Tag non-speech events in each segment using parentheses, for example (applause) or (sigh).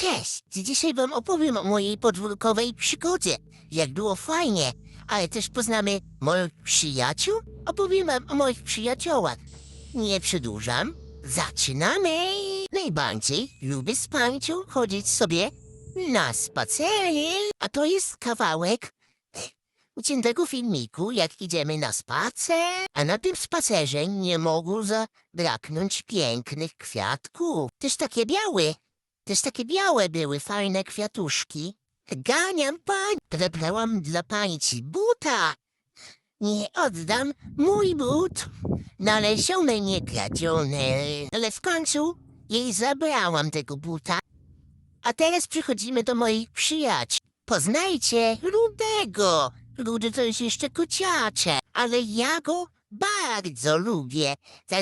Cześć! Dzisiaj wam opowiem o mojej podwórkowej przygodzie. Jak było fajnie, ale też poznamy moich przyjaciół. Opowiem wam o moich przyjaciołach. Nie przedłużam. Zaczynamy! Najbardziej lubię z pamięcią chodzić sobie na spacery. A to jest kawałek uciętego filmiku, jak idziemy na spacer. A na tym spacerze nie mogło zabraknąć pięknych kwiatków. Też takie białe. Też takie białe były, fajne kwiatuszki. Ganiam pań, prebrałam dla pańci buta. Nie oddam mój but. Nalezione, nie kradzione. Ale w końcu jej zabrałam tego buta. A teraz przychodzimy do moich przyjaciół. Poznajcie Rudego. Rudy to jest jeszcze kociacze, ale ja go bardzo lubię.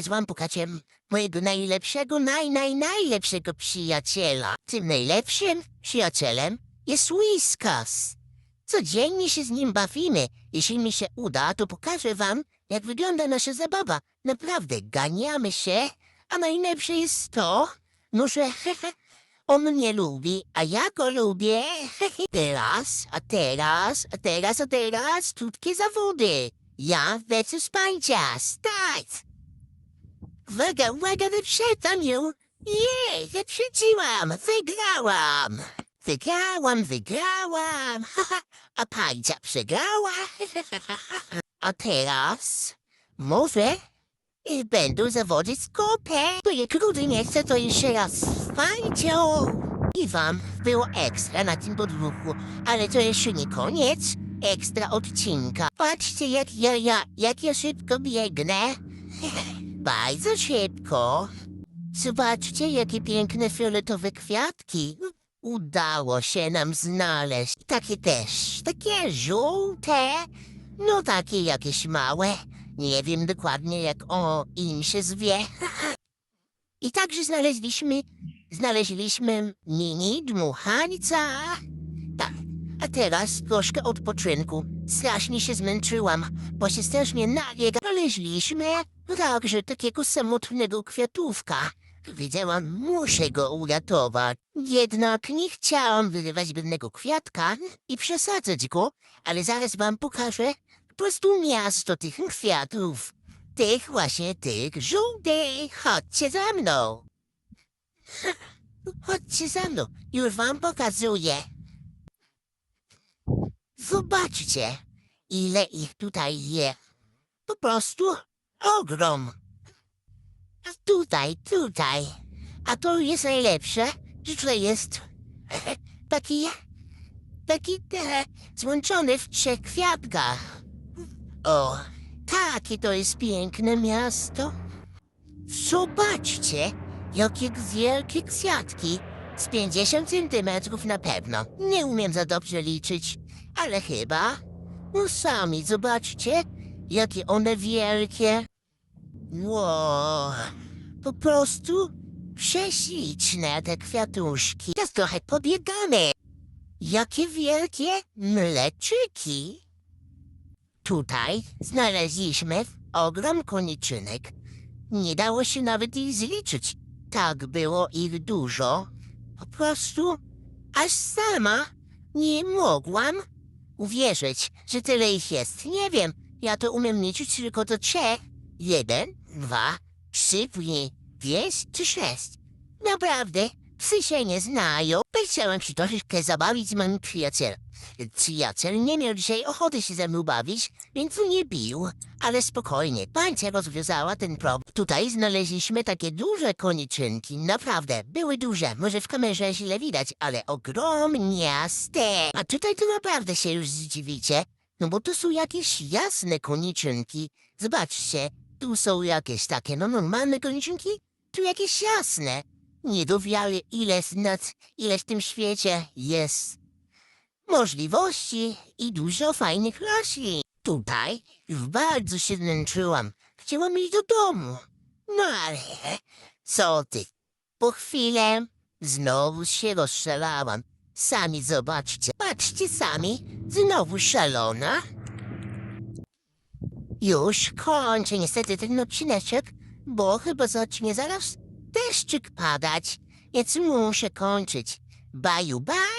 Wam pokażę mojego najlepszego, naj, naj, najlepszego przyjaciela. Tym najlepszym przyjacielem jest Whiskas. Codziennie się z nim bawimy. Jeśli mi się uda, to pokażę wam, jak wygląda nasza zabawa. Naprawdę, ganiamy się, a najlepsze jest to, no że (laughs) on mnie lubi, a ja go lubię. (laughs) Teraz, a teraz, a teraz, a teraz, krótkie zawody. Ja versus pańcia, start! Uwaga, uwaga, wyprzedzam ją. Jej, wyprzedziłam, wygrałam. Wygrałam, wygrałam. A pańcia przegrała. (laughs) A teraz może i będą zawody z kopę. Bo jak rudy nie chce, to jeszcze raz pańcią. I wam było ekstra na tym podwórku, ale to jeszcze nie koniec ekstra odcinka. Patrzcie, jak ja, ja, jak ja szybko biegnę. (laughs) Bardzo szybko. Zobaczcie, jakie piękne fioletowe kwiatki. Udało się nam znaleźć. Takie też, takie żółte. No takie jakieś małe. Nie wiem dokładnie, jak o im się zwie. (laughs) I także znaleźliśmy, znaleźliśmy mini dmuchańca. A teraz troszkę odpoczynku. Strasznie się zmęczyłam, bo się strasznie nabiega. Znaleźliśmy także takiego samotnego kwiatówka. Wiedziałam, muszę go uratować. Jednak nie chciałam wyrywać biednego kwiatka i przesadzać go, ale zaraz wam pokażę po prostu miasto tych kwiatów. Tych właśnie, tych żółtych. Chodźcie za mną. Chodźcie za mną, już wam pokazuję. Zobaczcie, ile ich tutaj jest. Po prostu ogrom. A tutaj, tutaj. A to jest najlepsze, że jest (laughs) taki, taki e, złączony w trzech kwiatkach. O, takie to jest piękne miasto. Zobaczcie, jakie wielkie kwiatki. Z 50 centymetrów na pewno. Nie umiem za dobrze liczyć, ale chyba. No sami zobaczcie, jakie one wielkie. Ło, po prostu prześliczne te kwiatuszki. Teraz trochę pobiegamy. Jakie wielkie mleczyki. Tutaj znaleźliśmy ogrom koniczynek. Nie dało się nawet ich zliczyć. Tak było ich dużo. Po prostu aż sama nie mogłam uwierzyć, że tyle ich jest. Nie wiem, ja to umiem liczyć tylko do trzech. Jeden, dwa, trzy, później pięć czy sześć. Naprawdę, psy się nie znają. Chciałem się troszeczkę zabawić z moim przyjacielem. Przyjaciel nie miał dzisiaj ochoty się ze mną bawić, więc mnie bił. Ale spokojnie, pańcia rozwiązała ten problem. Tutaj znaleźliśmy takie duże koniczynki. Naprawdę, były duże. Może w kamerze źle widać, ale ogromniaste. A tutaj to naprawdę się już zdziwicie. No bo to są jakieś jasne koniczynki. Zobaczcie, tu są jakieś takie no normalne koniczynki, tu jakieś jasne. Nie do wiary, ile, nad, ile w tym świecie jest możliwości i dużo fajnych roślin. Tutaj już bardzo się zmęczyłam. Chciałam iść do domu. No ale co ty? Po chwilę znowu się rozszalałam. Sami zobaczcie. Patrzcie sami. Znowu szalona. Już kończę niestety ten odcineczek, bo chyba zacznie zaraz deszczyk padać, więc muszę kończyć. Baju, ba!